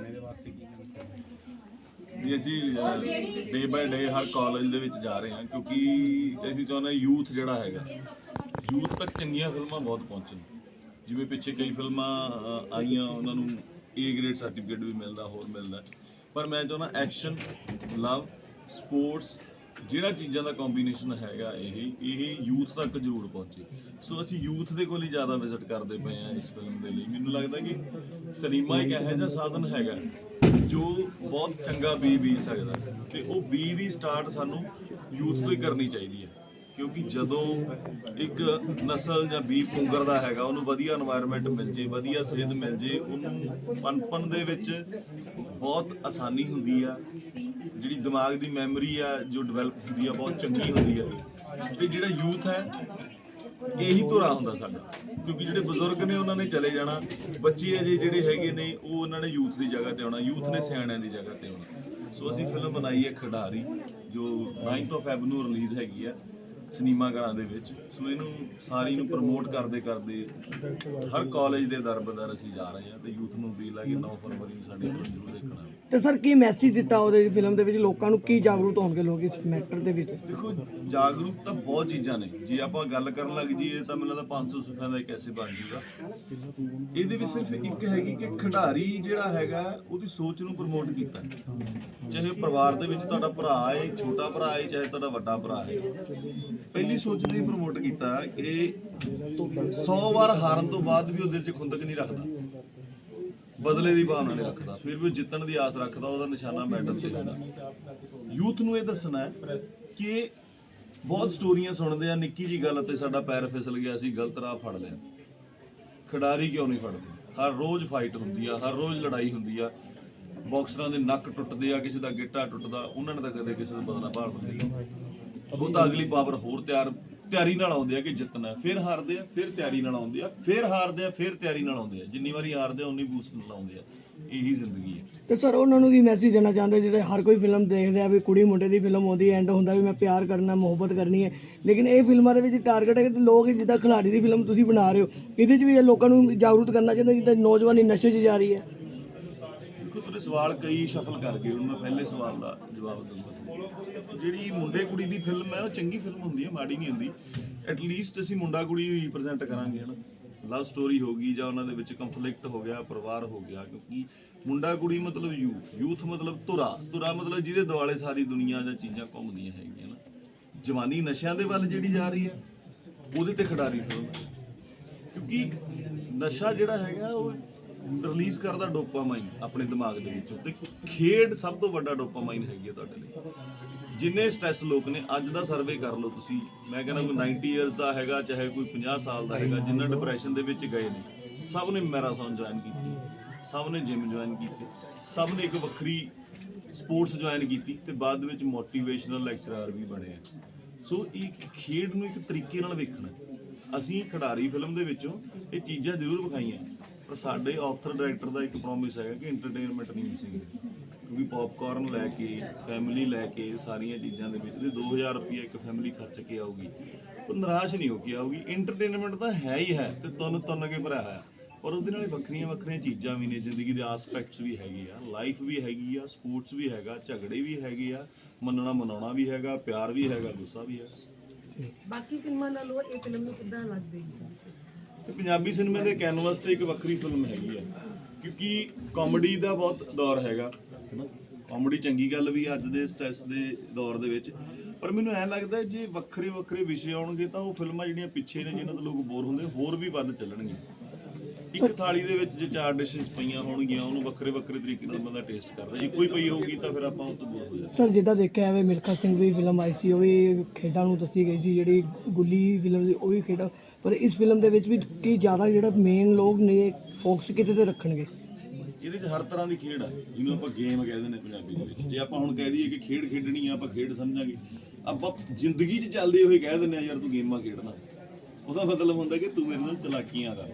ਲੁਧਿਆਣੇ ਦੇ ਵਾਸਤੇ ਕੀ ਕਹਿੰਦੇ ਜੀ ਅਸੀਂ day by day Har college ਦੇ ਵਿੱਚ ਜਾ ਰਹੇ ਹਾਂ, ਕਿਉਂਕਿ ਅਸੀਂ ਚਾਹੁੰਦੇ ਹਾਂ ਯੂਥ ਜਿਹੜਾ ਹੈਗਾ ਯੂਥ ਤੱਕ ਚੰਗੀਆਂ ਫਿਲਮਾਂ ਬਹੁਤ ਪਹੁੰਚਣ। ਜਿਵੇਂ ਪਿੱਛੇ ਕਈ ਫਿਲਮਾਂ ਆਈਆਂ, ਉਹਨਾਂ ਨੂੰ ਏ ਗ੍ਰੇਡ ਸਰਟੀਫਿਕੇਟ ਵੀ ਮਿਲਦਾ, ਹੋਰ ਮਿਲਦਾ। ਪਰ ਮੈਂ ਚਾਹੁੰਦਾ ਐਕਸ਼ਨ ਲਵ ਸਪੋਰਟਸ ਜਿਹੜਾ ਚੀਜ਼ਾਂ ਦਾ ਕੰਬੀਨੇਸ਼ਨ ਹੈਗਾ ਇਹ ਇਹ ਯੂਥ ਤੱਕ ਜ਼ਰੂਰ ਪਹੁੰਚੇ। ਸੋ ਅਸੀਂ ਯੂਥ ਦੇ ਕੋਲ ਹੀ ਜ਼ਿਆਦਾ ਵਿਜ਼ਿਟ ਕਰਦੇ ਪਏ ਆ ਇਸ ਫਿਲਮ ਦੇ ਲਈ। ਮੈਨੂੰ ਲੱਗਦਾ ਕਿ ਸਿਨੇਮਾ ਇੱਕ ਇਹੋ ਜਿਹਾ ਸਾਧਨ ਹੈਗਾ ਜੋ ਬਹੁਤ ਚੰਗਾ ਬੀ ਬੀ ਸਕਦਾ ਤੇ ਉਹ ਬੀ ਦੀ ਸਟਾਰਟ ਸਾਨੂੰ ਯੂਥ ਤੋਂ ਹੀ ਕਰਨੀ ਚਾਹੀਦੀ ਹੈ। ਕਿਉਂਕਿ ਜਦੋਂ ਇੱਕ ਨਸਲ ਜਾਂ ਬੀ ਪੁੰਗਰਦਾ ਹੈਗਾ, ਉਹਨੂੰ ਵਧੀਆ এনवायरमेंट ਮਿਲ ਜੇ, ਵਧੀਆ ਸਿਹਤ ਮਿਲ ਜੇ, ਉਹਨੂੰ ਪਨਪਨ ਦੇ ਵਿੱਚ ਬਹੁਤ ਆਸਾਨੀ ਹੁੰਦੀ ਆ। ਜਿਹੜੀ ਦਿਮਾਗ ਦੀ ਮੈਮਰੀ ਆ, ਜੋ ਡਿਵੈਲਪ ਹੁੰਦੀ ਆ, ਬਹੁਤ ਚੰਗੀ ਹੁੰਦੀ ਆ। ਤੇ ਜਿਹੜਾ ਯੂਥ ਹੈ, ਇਹੀ ਧੁਰਾ ਹੁੰਦਾ ਸਾਡਾ। ਕਿਉਂਕਿ ਜਿਹੜੇ ਬਜ਼ੁਰਗ ਨੇ ਉਹਨਾਂ ਨੇ ਚਲੇ ਜਾਣਾ, ਬੱਚੇ ਅਜੇ ਜਿਹੜੇ ਹੈਗੇ ਨੇ, ਉਹ ਉਹਨਾਂ ਨੇ ਯੂਥ ਦੀ ਜਗ੍ਹਾ ਤੇ ਆਉਣਾ ਯੂਥ ਨੇ ਸਿਆਣਿਆਂ ਦੀ ਜਗ੍ਹਾ ਤੇ ਆਉਣਾ। ਸੋ ਅਸੀਂ ਫਿਲਮ ਬਣਾਈ ਹੈ ਖਿਡਾਰੀ, ਜੋ 9th ਆਫ ਫੈਬ ਨੂੰ ਰਿਲੀਜ਼ ਹੈਗੀ ਆ। ਸਿਨੇਮਾ ਘਰਾਂ ਦੇ ਵਿੱਚ। ਸੋ ਇਹਨੂੰ ਸਾਰੀ ਨੂੰ ਪ੍ਰਮੋਟ ਕਰਦੇ ਕਰਦੇ ਹਰ ਕਾਲਜ ਦੇ ਦਰਬਦਰ ਅਸੀਂ ਜਾ ਰਹੇ ਹਾਂ ਤੇ ਯੂਥ ਨੂੰ ਹੈ ਕਿ 9 ਫਰਵਰੀ ਨੂੰ ਸਾਡੀ ਜ਼ਰੂਰ ਦੇਖਣਾ ਤੇ ਸਰ ਕੀ ਮੈਸੇਜ ਦਿੱਤਾ ਉਹਦੇ ਫਿਲਮ ਦੇ ਵਿੱਚ ਲੋਕਾਂ ਨੂੰ? ਕੀ ਜਾਗਰੂਕ ਹੋਣਗੇ ਲੋਕ ਇਸ ਮੈਟਰ ਦੇ ਵਿੱਚ? ਦੇਖੋ ਜਾਗਰੂਕ ਤਾਂ ਬਹੁਤ ਚੀਜ਼ਾਂ ਨੇ। ਜੇ ਆਪਾਂ ਗੱਲ ਕਰਨ ਲੱਗ ਜਾਈਏ ਤਾਂ ਮੈਨੂੰ ਲੱਗਦਾ 500 ਸਿਫਿਆਂ ਦਾ ਇੱਕ ਐਸੇ ਬਣ ਜੂਗਾ ਇਹਦੇ ਵਿੱਚ ਸਿਰਫ ਇੱਕ ਹੈਗੀ ਕਿ ਖਿਡਾਰੀ ਜਿਹੜਾ ਹੈਗਾ ਉਹਦੀ ਸੋਚ ਨੂੰ ਪ੍ਰਮੋਟ ਕੀਤਾ ਚਾਹੇ ਪਰਿਵਾਰ ਦੇ ਵਿੱਚ ਤੁਹਾਡਾ ਭਰਾ ਹੈ ਛੋਟਾ ਭਰਾ ਹੈ ਚਾਹੇ ਤੁਹਾਡਾ ਵੱਡਾ ਭਰਾ ਹੈ। ਪਹਿਲੀ ਸੋਚ ਨੇ ਪ੍ਰਮੋਟ ਕੀਤਾ ਕਿ 100 ਵਾਰ ਹਾਰਨ ਤੋਂ ਬਾਅਦ ਵੀ ਉਹ ਦਿਲ 'ਚ ਖੁੰਦਕ ਨਹੀਂ ਰੱਖਦਾ। ਬਦਲੇ ਦੀ ਭਾਵਨਾ ਨਹੀਂ ਰੱਖਦਾ। ਫਿਰ ਵੀ ਜਿੱਤਣ ਦੀ ਆਸ ਰੱਖਦਾ, ਉਹਦਾ ਨਿਸ਼ਾਨਾ ਮੈਡਲ ਤੇ ਹੁੰਦਾ ਯੂਥ ਨੂੰ ਇਹ ਦੱਸਣਾ ਹੈ ਕਿ ਬਹੁਤ ਸਟੋਰੀਆਂ ਸੁਣਦੇ ਆ, ਨਿੱਕੀ ਜੀ ਗੱਲ ਤੇ ਸਾਡਾ ਪੈਰ ਫਿਸਲ ਗਿਆ ਸੀ ਗਲਤ ਰਾਹ ਫੜ ਲਿਆ। ਖਿਡਾਰੀ ਕਿਉਂ ਨਹੀਂ ਫੜਦੇ? ਹਰ ਰੋਜ਼ ਫਾਈਟ ਹੁੰਦੀ ਆ, ਹਰ ਰੋਜ਼ ਲੜਾਈ ਹੁੰਦੀ ਆ। ਬਾਕਸਰਾਂ ਦੇ ਨੱਕ ਟੁੱਟਦੇ ਆ, ਕਿਸੇ ਦਾ ਗਿੱਟਾ ਟੁੱਟਦਾ, ਉਹਨਾਂ ਨੇ ਤਾਂ ਕਦੇ ਕਿਸੇ ਦਾ ਬਦਲਾ ਭਾਲ ਹੁੰਦੀ ਉਹ ਤਾਂ ਅਗਲੀ ਪਾਵਰ ਹੋਰ ਤਿਆਰ ਤਿਆਰੀ ਨਾਲ ਆਉਂਦੇ ਆ ਕਿ ਜਿੱਤਣਾ। ਫਿਰ ਹਾਰਦੇ ਆ ਫਿਰ ਤਿਆਰੀ ਨਾਲ ਆਉਂਦੇ ਆ ਫਿਰ ਹਾਰਦੇ ਆ ਫਿਰ ਤਿਆਰੀ ਨਾਲ ਆਉਂਦੇ ਆ। ਜਿੰਨੀ ਵਾਰੀ ਹਾਰਦੇ ਆ ਉਨੀ ਬੂਸਟ ਨਾਲ ਆਉਂਦੇ ਆ। ਇਹੀ ਜ਼ਿੰਦਗੀ ਹੈ। ਤੇ ਸਰ ਉਹਨਾਂ ਨੂੰ ਕੀ ਮੈਸੇਜ ਦੇਣਾ ਚਾਹੁੰਦੇ ਜਿਹੜੇ ਹਰ ਕੋਈ ਫਿਲਮ ਦੇਖਦੇ ਆ ਵੀ ਕੁੜੀ ਮੁੰਡੇ ਦੀ ਫਿਲਮ ਆਉਂਦੀ ਐਂਡ ਹੁੰਦਾ ਵੀ ਮੈਂ ਪਿਆਰ ਕਰਨਾ ਮੁਹੱਬਤ ਕਰਨੀ ਹੈ। ਲੇਕਿਨ ਇਹ ਫਿਲਮਾਂ ਦੇ ਵਿੱਚ ਟਾਰਗੇਟ ਹੈ ਕਿ ਲੋਕ ਜਿੱਦਾਂ ਖਿਲਾੜੀ ਦੀ ਫਿਲਮ ਤੁਸੀਂ ਬਣਾ ਰਹੇ ਹੋ। ਇਹਦੇ 'ਚ ਵੀ ਇਹ ਲੋਕਾਂ ਨੂੰ ਜਾਗਰੂਕ ਕਰਨਾ ਚਾਹੁੰਦੇ ਜਿੱਦਾਂ ਨੌਜਵਾਨੀ ਨਸ਼ੇ 'ਚ ਜਾ ਰਹੀ ਹੈ। ਦੇਖੋ ਤੁਹਾਡੇ ਸਵਾਲ ਕਈ ਸ਼ਫਲ ਕਰ ਗਏ ਹੁਣ ਮੈਂ ਪਹਿਲੇ ਸਵਾਲ ਦਾ ਜਵਾਬ ਦਿੰਦਾ ਜਿਹੜੀ ਮੁੰਡੇ ਕੁੜੀ ਦੀ ਫਿਲਮ ਹੈ, ਉਹ ਚੰਗੀ ਫਿਲਮ ਹੁੰਦੀ ਹੈ, ਮਾੜੀ ਨਹੀਂ ਹੁੰਦੀ। ਐਟ ਲੀਸਟ ਅਸੀਂ ਮੁੰਡਾ ਕੁੜੀ ਹੀ ਕਰਾਂਗੇ, ਹਨਾ। ਲਵ ਸਟੋਰੀ ਹੋਗੀ ਜਾਂ ਉਹਨਾਂ ਦੇ ਵਿੱਚ ਕੰਫਲਿਕਟ ਹੋ ਗਿਆ, ਪਰਿਵਾਰ ਹੋ ਗਿਆ, ਕਿਉਂਕਿ ਮੁੰਡਾ ਕੁੜੀ ਮਤਲਬ ਯੂਥ ਯੂਥ ਮਤਲਬ ਧੁਰਾ। ਧੁਰਾ ਮਤਲਬ ਜਿਹਦੇ ਦੁਆਲੇ ਸਾਰੀ ਦੁਨੀਆ ਜਾਂ ਚੀਜ਼ਾਂ ਘੁੰਮਦੀਆਂ ਹੈਗੀਆਂ ਨਾ ਜਵਾਨੀ ਨਸ਼ਿਆਂ ਦੇ ਵੱਲ ਜਿਹੜੀ ਜਾ ਰਹੀ ਹੈ, ਉਹਦੇ ਤੇ ਖਿਡਾਰੀ ਫਿਲਮ ਕਿਉਂਕਿ ਨਸ਼ਾ ਜਿਹੜਾ ਹੈਗਾ, ਉਹ ਰਿਲੀਜ਼ ਕਰਦਾ ਡੋਪਾਮਾਈਨ ਆਪਣੇ ਦਿਮਾਗ ਦੇ ਵਿੱਚ। ਤੇ ਖੇਡ ਸਭ ਤੋਂ ਵੱਡਾ ਡੋਪਾਮਾਈਨ ਹੈਗੀ ਹੈ ਤੁਹਾਡੇ ਲਈ। ਜਿੰਨੇ ਸਟ੍ਰੈਸ ਲੋਕ ਨੇ, ਅੱਜ ਦਾ ਸਰਵੇ ਕਰ ਲਓ ਤੁਸੀਂ। ਮੈਂ ਕਹਿੰਦਾ ਕੋਈ 90 ਇਅਰਸ ਦਾ ਹੈਗਾ, ਚਾਹੇ ਕੋਈ 50 ਸਾਲ ਦਾ ਹੈਗਾ, ਜਿੰਨਾ ਡਿਪਰੈਸ਼ਨ ਦੇ ਵਿੱਚ ਗਏ ਨੇ, ਸਭ ਨੇ ਮੈਰਾਥਨ ਜੁਆਇਨ ਕੀਤੀ, ਸਭ ਨੇ ਜਿਮ ਜੁਆਇਨ ਕੀਤੀ, ਸਭ ਨੇ ਇੱਕ ਵੱਖਰੀ ਸਪੋਰਟਸ ਜੁਆਇਨ ਕੀਤੀ ਤੇ ਬਾਅਦ ਵਿੱਚ ਮੋਟੀਵੇਸ਼ਨਲ ਲੈਕਚਰਰ ਵੀ ਬਣੇ ਆ। ਸੋ ਇੱਕ ਖੇਡ ਨੂੰ ਇੱਕ ਤਰੀਕੇ ਨਾਲ ਵੇਖਣਾ ਅਸੀਂ ਖਿਡਾਰੀ ਫਿਲਮ ਦੇ ਵਿੱਚੋਂ ਇਹ ਚੀਜ਼ਾਂ ਜ਼ਰੂਰ ਵਿਖਾਈਆਂ, ਪਰ ਸਾਡੇ ਆਥਰ ਡਾਇਰੈਕਟਰ ਦਾ ਇੱਕ ਪ੍ਰੋਮਿਸ ਹੈਗਾ ਕਿ ਐਂਟਰਟੇਨਮੈਂਟ ਨਹੀਂ ਮਿਸੇਗੀ ਕਿਉਂਕਿ ਪੌਪਕਾਰਨ ਲੈ ਕੇ ਫੈਮਿਲੀ ਲੈ ਕੇ ਸਾਰੀਆਂ ਚੀਜ਼ਾਂ ਦੇ ਵਿੱਚ। ਤੇ 2000 ਰੁਪਏ ਇੱਕ ਫੈਮਿਲੀ ਖਰਚ ਕੇ ਆਊਗੀ। ਉਹ ਨਿਰਾਸ਼ ਨਹੀਂ ਹੋ ਕੇ ਆਊਗੀ। ਐਂਟਰਟੇਨਮੈਂਟ ਤਾਂ ਹੈ ਹੀ ਹੈ ਤੇ ਤੁੰਨ ਤੁੰਨ ਕੇ ਭਰਿਆ ਹੋਇਆ। ਪਰ ਉਹਦੇ ਨਾਲ ਵੱਖਰੀਆਂ ਵੱਖਰੀਆਂ ਚੀਜ਼ਾਂ ਵੀ ਨੇ ਜ਼ਿੰਦਗੀ ਦੇ ਆਸਪੈਕਟਸ ਵੀ ਹੈਗੇ ਆ। ਲਾਈਫ ਵੀ ਹੈਗੀ ਆ ਸਪੋਰਟਸ ਵੀ ਹੈਗਾ ਝਗੜੇ ਵੀ ਹੈਗੇ ਆ ਮੰਨਣਾ ਮਨਾਉਣਾ ਵੀ ਹੈਗਾ ਪਿਆਰ ਵੀ ਹੈਗਾ ਗੁੱਸਾ ਵੀ ਹੈ। ਬਾਕੀ ਫਿਲਮਾਂ ਨਾਲੋਂ ਇਹ ਫਿਲਮ ਨੂੰ ਕਿੱਦਾਂ ਲੱਗਦੀ ਹੈ ਪੰਜਾਬੀ ਸਿਨੇਮੇ ਦੇ ਕੈਨਵਸ ਤੇ ਇੱਕ ਵੱਖਰੀ ਫਿਲਮ ਹੈਗੀ ਆ। ਕਿਉਂਕਿ ਕਾਮੇਡੀ ਦਾ ਬਹੁਤ ਦੌਰ ਹੈਗਾ। ਹੈਨਾ? ਕਾਮੇਡੀ ਚੰਗੀ ਗੱਲ ਵੀ ਅੱਜ ਦੇ ਸਟ੍ਰੈਸ ਦੇ ਦੌਰ ਦੇ ਵਿੱਚ। ਪਰ ਮੈਨੂੰ ਐਂ ਲੱਗਦਾ ਜੇ ਵੱਖਰੇ ਵੱਖਰੇ ਵਿਸ਼ੇ ਆਉਣਗੇ ਤਾਂ ਉਹ ਫਿਲਮਾਂ ਜਿਹੜੀਆਂ ਪਿੱਛੇ ਨੇ ਜਿਨ੍ਹਾਂ ਤੋਂ ਲੋਕ ਬੋਰ ਹੁੰਦੇ ਹੋਰ ਵੀ ਵੱਧ ਚੱਲਣਗੀਆਂ ਇੱਕ ਥਾਲੀ ਦੇ ਵਿੱਚ ਜੇ ਚਾਰ ਡਿਸ਼ਸ ਪਈਆਂ ਹੋਣਗੀਆਂ ਉਹਨੂੰ ਵੱਖਰੇ ਵੱਖਰੇ ਤਰੀਕੇ ਨਾਲ ਬੰਦਾ ਟੇਸਟ ਕਰਦਾ ਜੇ ਕੋਈ ਪਈ ਹੋਊਗੀ ਤਾਂ ਫਿਰ ਆਪਾਂ ਉਹ ਤੋਂ ਬੋਰ ਹੋ ਜਾਂਦੇ ਸਰ ਜਿੱਦਾਂ ਦੇਖਿਆ ਜਾਵੇ ਮਿਲਖਾ ਸਿੰਘ ਦੀ ਫਿਲਮ ਆਈ ਸੀ ਉਹ ਵੀ ਖੇਡਾਂ ਨੂੰ ਦੱਸੀ ਗਈ ਸੀ ਜਿਹੜੀ ਗੁੱਲੀ ਫਿਲਮ ਸੀ ਉਹ ਵੀ ਖੇਡਾਂ ਪਰ ਇਸ ਫਿਲਮ ਦੇ ਵਿੱਚ ਵੀ ਕੀ ਜ਼ਿਆਦਾ ਜਿਹੜਾ ਮੇਨ ਲੋਕ ਨੇ ਫੋਕਸ ਕਿਤੇ ਤੇ ਰੱਖਣਗੇ? ਇਹਦੇ 'ਚ ਹਰ ਤਰ੍ਹਾਂ ਦੀ ਖੇਡ ਆ ਜਿਹਨੂੰ ਆਪਾਂ ਗੇਮ ਕਹਿੰਦੇ ਨੇ ਪੰਜਾਬੀ ਦੇ ਵਿੱਚ। ਜੇ ਆਪਾਂ ਹੁਣ ਕਹਿ ਦਈਏ ਕਿ ਖੇਡ ਖੇਡਣੀ ਆ, ਆਪਾਂ ਖੇਡ ਸਮਝਾਂਗੇ। ਆਪਾਂ ਜ਼ਿੰਦਗੀ 'ਚ ਚੱਲਦੇ ਹੋਏ ਕਹਿ ਦਿੰਦੇ ਆ ਯਾਰ ਤੂੰ ਗੇਮਾਂ ਖੇਡਣਾ। ਉਹਦਾ ਮਤਲਬ ਹੁੰਦਾ ਕਿ ਤੂੰ ਮੇਰੇ ਨਾਲ ਚਲਾਕੀਆਂ ਕਰ।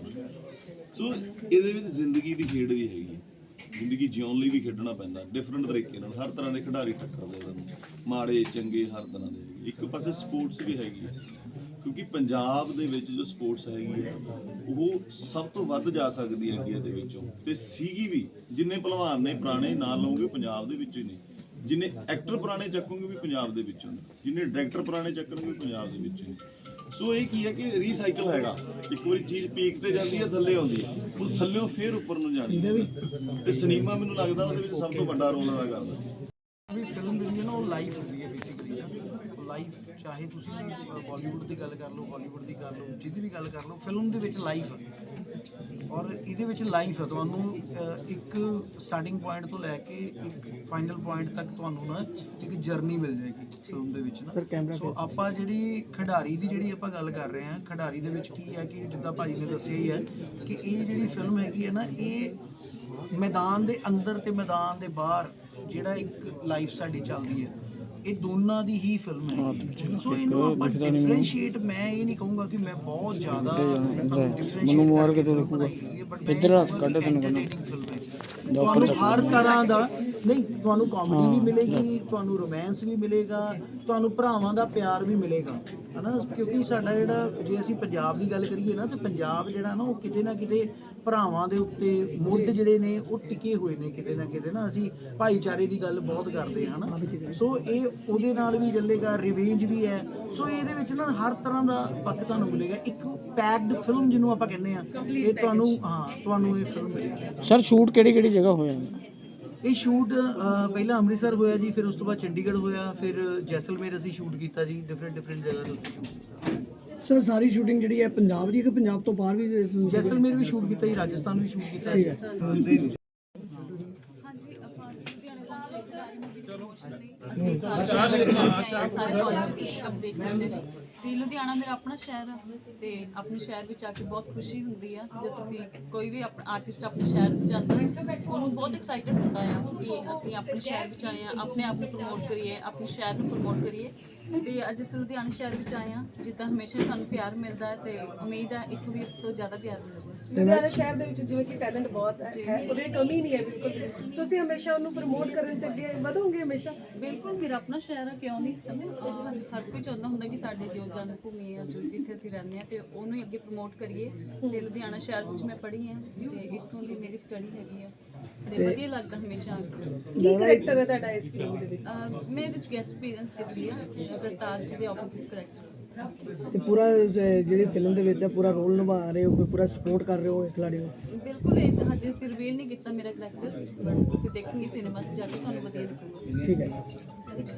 ਸੋ ਇਹਦੇ ਵਿੱਚ ਜ਼ਿੰਦਗੀ ਦੀ ਖੇਡ ਵੀ ਹੈਗੀ ਹੈ ਜ਼ਿੰਦਗੀ ਜਿਉਣ ਲਈ ਵੀ ਖੇਡਣਾ ਪੈਂਦਾ ਡਿਫਰੈਂਟ ਤਰੀਕੇ ਨਾਲ। ਹਰ ਤਰ੍ਹਾਂ ਦੇ ਖਿਡਾਰੀ ਟੱਕਰਦੇ ਸਾਨੂੰ ਮਾੜੇ, ਚੰਗੇ, ਹਰ ਤਰ੍ਹਾਂ ਦੇ। ਇੱਕ ਪਾਸੇ ਸਪੋਰਟਸ ਵੀ ਹੈਗੀ ਹੈ ਕਿਉਂਕਿ ਪੰਜਾਬ ਦੇ ਵਿੱਚ ਜੋ ਸਪੋਰਟਸ ਹੈਗੀ ਹੈ, ਉਹ ਸਭ ਤੋਂ ਵੱਧ ਜਾ ਸਕਦੀ ਹੈ ਇੰਡੀਆ ਦੇ ਵਿੱਚੋਂ। ਤੇ ਸੀਗੀ ਵੀ, ਜਿੰਨੇ ਪਹਿਲਵਾਨ ਨੇ ਪੁਰਾਣੇ ਨਾਂ ਲਓਗੇ ਪੰਜਾਬ ਦੇ ਵਿੱਚੋਂ ਹੀ ਨੇ। ਜਿੰਨੇ ਐਕਟਰ ਪੁਰਾਣੇ ਚੱਕੋਗੇ ਵੀ ਪੰਜਾਬ ਦੇ ਵਿੱਚੋਂ ਨੇ। ਜਿੰਨੇ ਡਾਇਰੈਕਟਰ ਪੁਰਾਣੇ ਚੱਕਣਗੇ ਵੀ ਪੰਜਾਬ ਦੇ ਵਿੱਚੋਂ ਨੇ। ਸੋ ਇਹ ਕੀ ਹੈ ਕਿ ਰੀਸਾਈਕਲ ਹੈਗਾ। ਇੱਕ ਵਾਰੀ ਚੀਜ਼ ਪੀਕ ਤੇ ਜਾਂਦੀ ਹੈ, ਥੱਲੇ ਆਉਂਦੀ ਹੈ। ਹੁਣ ਥੱਲੇੋਂ ਫੇਰ ਉੱਪਰ ਨੂੰ ਜਾਣੀ ਹੈ। ਤੇ ਸਿਨੇਮਾ ਮੈਨੂੰ ਲੱਗਦਾ ਉਹਦੇ ਵਿੱਚ ਸਭ ਤੋਂ ਵੱਡਾ ਰੋਲ ਅਦਾ ਕਰਦਾ ਵੀ ਫਿਲਮ ਜਿਹੜੀ ਹੈ ਨਾ ਉਹ ਲਾਈਫ ਹੁੰਦੀ ਹੈ ਬੇਸਿਕਲੀ ਨਾ। ਲਾਈਫ ਚਾਹੇ ਤੁਸੀਂ ਬਾਲੀਵੁੱਡ ਦੀ ਗੱਲ ਕਰ ਲਓ ਹਾਲੀਵੁੱਡ ਦੀ ਕਰ ਲਓ ਜਿਹਦੀ ਵੀ ਗੱਲ ਕਰ ਲਓ ਫਿਲਮ ਦੇ ਵਿੱਚ ਲਾਈਫ ਹੈ ਔਰ ਇਹਦੇ ਵਿੱਚ ਲਾਈਫ ਹੈ ਤੁਹਾਨੂੰ ਇੱਕ ਸਟਾਰਟਿੰਗ ਪੁਆਇੰਟ ਤੋਂ ਲੈ ਕੇ ਇੱਕ ਫਾਈਨਲ ਪੁਆਇੰਟ ਤੱਕ ਤੁਹਾਨੂੰ ਨਾ ਇੱਕ ਜਰਨੀ ਮਿਲ ਜਾਏਗੀ ਫਿਲਮ ਦੇ ਵਿੱਚ ਨਾ। ਸੋ ਆਪਾਂ ਜਿਹੜੀ ਖਿਡਾਰੀ ਦੀ ਜਿਹੜੀ ਆਪਾਂ ਗੱਲ ਕਰ ਰਹੇ ਹਾਂ ਖਿਡਾਰੀ ਦੇ ਵਿੱਚ ਕੀ ਹੈ ਕਿ ਜਿੱਦਾਂ ਭਾਜੀ ਨੇ ਦੱਸਿਆ ਹੀ ਹੈ ਕਿ ਇਹ ਜਿਹੜੀ ਫਿਲਮ ਹੈਗੀ ਹੈ ਨਾ ਇਹ ਮੈਦਾਨ ਦੇ ਅੰਦਰ ਤੇ ਮੈਦਾਨ ਦੇ ਬਾਹਰ ਜਿਹੜਾ ਇੱਕ ਲਾਈਫ ਸਾਡੀ ਚੱਲਦੀ ਹੈ। ਇਹ ਦੋਨਾਂ ਦੀ ਹੀ ਫਿਲਮ ਹੈ ਸੋ ਇਹਨੂੰ ਆਪਾਂ ਡਿਫਰੈਂਸ਼ੀਏਟ ਮੈਂ ਇਹ ਨਹੀਂ ਕਹੂੰਗਾ ਕਿ ਮੈਂ ਬਹੁਤ ਜ਼ਿਆਦਾ ਮੈਨੂੰ ਮੁਬਾਰਕ ਤੋਂ ਲਿਖੂਗਾ ਇੱਧਰ ਕੱਢ ਤੈਨੂੰ ਤੁਹਾਨੂੰ ਹਰ ਤਰ੍ਹਾਂ ਦਾ ਨਹੀਂ ਤੁਹਾਨੂੰ ਕਾਮੇਡੀ ਵੀ ਮਿਲੇਗੀ ਤੁਹਾਨੂੰ ਰੋਮਾਂਸ ਵੀ ਮਿਲੇਗਾ ਤੁਹਾਨੂੰ ਭਰਾਵਾਂ ਦਾ ਪਿਆਰ ਵੀ ਮਿਲੇਗਾ ਹਨਾ? ਕਿਉਂਕਿ ਸਾਡਾ ਜਿਹੜਾ ਜੇ ਅਸੀਂ ਪੰਜਾਬ ਦੀ ਗੱਲ ਕਰੀਏ ਨਾ ਤੇ ਪੰਜਾਬ ਜਿਹੜਾ ਨਾ ਉਹ ਕਿਤੇ ਨਾ ਕਿਤੇ ਭਰਾਵਾਂ ਦੇ ਉੱਤੇ ਮੁੱਢ ਜਿਹੜੇ ਨੇ ਉਹ ਟਿਕੇ ਹੋਏ ਨੇ ਕਿਤੇ ਨਾ ਕਿਤੇ ਨਾ। ਅਸੀਂ ਭਾਈਚਾਰੇ ਦੀ ਗੱਲ ਬਹੁਤ ਕਰਦੇ ਹਾਂ ਹਨਾ ਸੋ ਇਹ ਉਹਦੇ ਨਾਲ ਵੀ ਚੱਲੇਗਾ ਰਿਵੇਂਜ ਵੀ ਹੈ। ਸੋ ਇਹਦੇ ਵਿੱਚ ਨਾ ਹਰ ਤਰ੍ਹਾਂ ਦਾ ਪੱਖ ਤੁਹਾਨੂੰ ਮਿਲੇਗਾ। ਇੱਕ ਪੈਕਡ ਫਿਲਮ ਜਿਹਨੂੰ ਆਪਾਂ ਕਹਿੰਦੇ ਆ ਇਹ ਤੁਹਾਨੂੰ ਹਾਂ ਤੁਹਾਨੂੰ ਇਹ ਫਿਲਮ ਮਿਲੇਗੀ। ਸਰ ਸ਼ੂਟ ਕਿਹੜੀ ਕਿਹੜੀ ਜਗ੍ਹਾ ਹੋਇਆ? ਇਹ ਸ਼ੂਟ ਪਹਿਲਾਂ ਅੰਮ੍ਰਿਤਸਰ ਹੋਇਆ ਜੀ ਫਿਰ ਉਸ ਤੋਂ ਬਾਅਦ ਚੰਡੀਗੜ੍ਹ ਹੋਇਆ ਫਿਰ ਜੈਸਲਮੇਰ ਅਸੀਂ ਸ਼ੂਟ ਕੀਤਾ ਜੀ ਡਿਫਰੈਂਟ ਡਿਫਰੈਂਟ ਜਗ੍ਹਾ ਉੱਤੇ ਸਰ ਸਾਰੀ ਸ਼ੂਟਿੰਗ ਜਿਹੜੀ ਹੈ ਪੰਜਾਬ ਦੀ ਹੈ ਕਿ ਪੰਜਾਬ ਤੋਂ ਬਾਹਰ ਵੀ ਜੈਸਲਮੇਰ ਵੀ ਸ਼ੂਟ ਕੀਤਾ ਜੀ ਰਾਜਸਥਾਨ ਵੀ ਸ਼ੂਟ ਕੀਤਾ ਠੀਕ ਹੈ ਹਾਂਜੀ ਆਪਾਂ ਅੱਜ ਲੁਧਿਆਣੇ ਪਹੁੰਚੇ ਸੀ ਚਲੋ ਅਸੀਂ ਸਾਰੇ ਸਾਰੇ ਕਾਲਜਸ ਕੰਪਲੀਟ ਕਰਦੇ ਨੇ ਤੇ ਲੁਧਿਆਣਾ ਮੇਰਾ ਆਪਣਾ ਸ਼ਹਿਰ ਆ ਤੇ ਆਪਣੇ ਸ਼ਹਿਰ ਵਿੱਚ ਆ ਕੇ ਬਹੁਤ ਖੁਸ਼ੀ ਹੁੰਦੀ ਆ ਜੇ ਤੁਸੀਂ ਕੋਈ ਵੀ ਆਪਣਾ ਆਰਟਿਸਟ ਆਪਣੇ ਸ਼ਹਿਰ ਵਿੱਚ ਜਾਂਦਾ ਉਹਨੂੰ ਬਹੁਤ ਐਕਸਾਈਟਡ ਹੁੰਦਾ ਆ ਕਿ ਅਸੀਂ ਆਪਣੇ ਸ਼ਹਿਰ ਵਿੱਚ ਆਏ ਆ ਆਪਣੇ ਆਪ ਨੂੰ ਪ੍ਰਮੋਟ ਕਰੀਏ ਆਪਣੇ ਸ਼ਹਿਰ ਨੂੰ ਪ੍ਰਮੋਟ ਕਰੀਏ। ਤੇ ਅੱਜ ਅਸੀਂ ਲੁਧਿਆਣਾ ਸ਼ਹਿਰ ਵਿੱਚ ਆਏ ਆ ਜਿੱਦਾਂ ਹਮੇਸ਼ਾ ਸਾਨੂੰ ਪਿਆਰ ਮਿਲਦਾ ਹੈ ਤੇ ਉਮੀਦ ਹੈ ਇੱਥੋਂ ਵੀ ਇਸ ਤੋਂ ਜ਼ਿਆਦਾ ਪਿਆਰ ਮਿਲੇਗਾ। ਲੁਧਿਆਣਾ ਸ਼ਹਿਰ ਦੇ ਵਿੱਚ ਜਿਵੇਂ ਕਿ ਟੈਲੈਂਟ ਬਹੁਤ ਹੈ ਉਹਦੀ ਕਮੀ ਨਹੀਂ ਹੈ ਬਿਲਕੁਲ ਤੁਸੀਂ ਹਮੇਸ਼ਾ ਉਹਨੂੰ ਪ੍ਰਮੋਟ ਕਰਨ ਚ ਅੱਗੇ ਵਧੋਗੇ ਹਮੇਸ਼ਾ? ਬਿਲਕੁਲ ਮੇਰਾ ਆਪਣਾ ਸ਼ਹਿਰ ਆ ਕਿਉਂ ਨਹੀਂ? ਹਰ ਕੋਈ ਚਾਹੁੰਦਾ ਹੁੰਦਾ ਕਿ ਸਾਡੇ ਜੋ ਜਨਮ ਭੂਮੀ ਆ ਜੋ ਜਿੱਥੇ ਅਸੀਂ ਰਹਿੰਦੇ ਆ ਤੇ ਉਹਨੂੰ ਹੀ ਅੱਗੇ ਪ੍ਰਮੋਟ ਕਰੀਏ। ਤੇ ਲੁਧਿਆਣਾ ਸ਼ਹਿਰ ਵਿੱਚ ਮੈਂ ਪੜ੍ਹੀ ਆ ਤੇ ਇੱਥੋਂ ਦੀ ਮੇਰੀ ਸਟੱਡੀ ਹੈਗੀ ਆ। ਤੇ ਵਧੀਆ ਲੱਗਦਾ ਹਮੇਸ਼ਾ ਕੇ। ਕਰੈਕਟਰ ਹੈ ਤੁਹਾਡਾ ਇਸ ਫਿਲਮ ਦੇ ਵਿੱਚ? ਮੈਂ ਇਹਦੇ ਵਿੱਚ ਗੈਸਟ ਅਪੀਅਰੈਂਸ ਕੀਤੀ ਆ ਅਵਤਾਰ ਜੀ ਦੇ ਆਪੋਜ਼ਿਟ ਕਰੈਕਟਰ ਤੇ ਪੂਰਾ ਜ- ਜਿਹੜੀ ਫਿਲਮ ਦੇ ਵਿੱਚ ਹੈ ਪੂਰਾ ਰੋਲ ਨਿਭਾ ਰਹੇ ਹੋ ਕੋਈ ਪੂਰਾ ਸਪੋਰਟ ਕਰ ਰਹੇ ਹੋ ਇਹ ਖਿਲਾੜੀ ਨੂੰ? ਬਿਲਕੁਲ ਇਹ ਤਾਂ ਹਜੇ ਅਸੀਂ ਰਿਵੀਲ ਨਹੀਂ ਕੀਤਾ ਮੇਰਾ ਕਰੈਕਟਰ ਤੁਸੀਂ ਦੇਖੋਗੇ ਸਿਨੇਮਾ 'ਚ ਜਾ ਕੇ ਤੁਹਾਨੂੰ ਵਧੀਆ ਲੱਗੂਗਾ ਠੀਕ ਹੈ।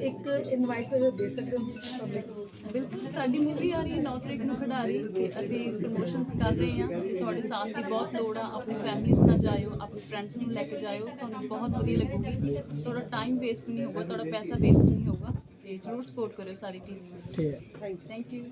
ਇੱਕ- ਇਨਵਾਈਟ ਦੇ ਸਕਦੇ ਹੋ? ਬਿਲਕੁਲ ਸਾਡੀ ਮੂਵੀ ਆ ਰਹੀ ਹੈ 9 ਤਰੀਕ ਨੂੰ ਖਿਡਾਰੀ ਤੇ ਅਸੀਂ ਪ੍ਰੋਮੋਸ਼ਨਸ ਕਰ ਰਹੇ ਹਾਂ ਤੁਹਾਡੇ ਸਾਥ ਦੀ ਬਹੁਤ ਲੋੜ ਆ ਆਪਣੀ ਫੈਮਿਲੀਜ਼ ਨਾਲ ਜਾਇਓ ਆਪਣੇ ਫਰੈਂਡਸ ਨੂੰ ਲੈ ਕੇ ਜਾਇਓ ਤੁਹਾਨੂੰ ਬਹੁਤ ਵਧੀਆ ਲੱਗੂਗੀ। ਤੁਹਾਡਾ ਟਾਈਮ ਵੇਸਟ ਨਹੀਂ ਹੋਊਗਾ ਤੁਹਾਡਾ ਪੈਸਾ ਵੇਸਟ ਨਹੀਂ ਹੋਊਗਾ। ਤੇ ਜਰੂਰ ਸਪੋਰਟ ਕਰਿਓ ਸਾਰੀ ਟੀਮ ਨੂੰ। ਠੀਕ ਹੈ। Thank you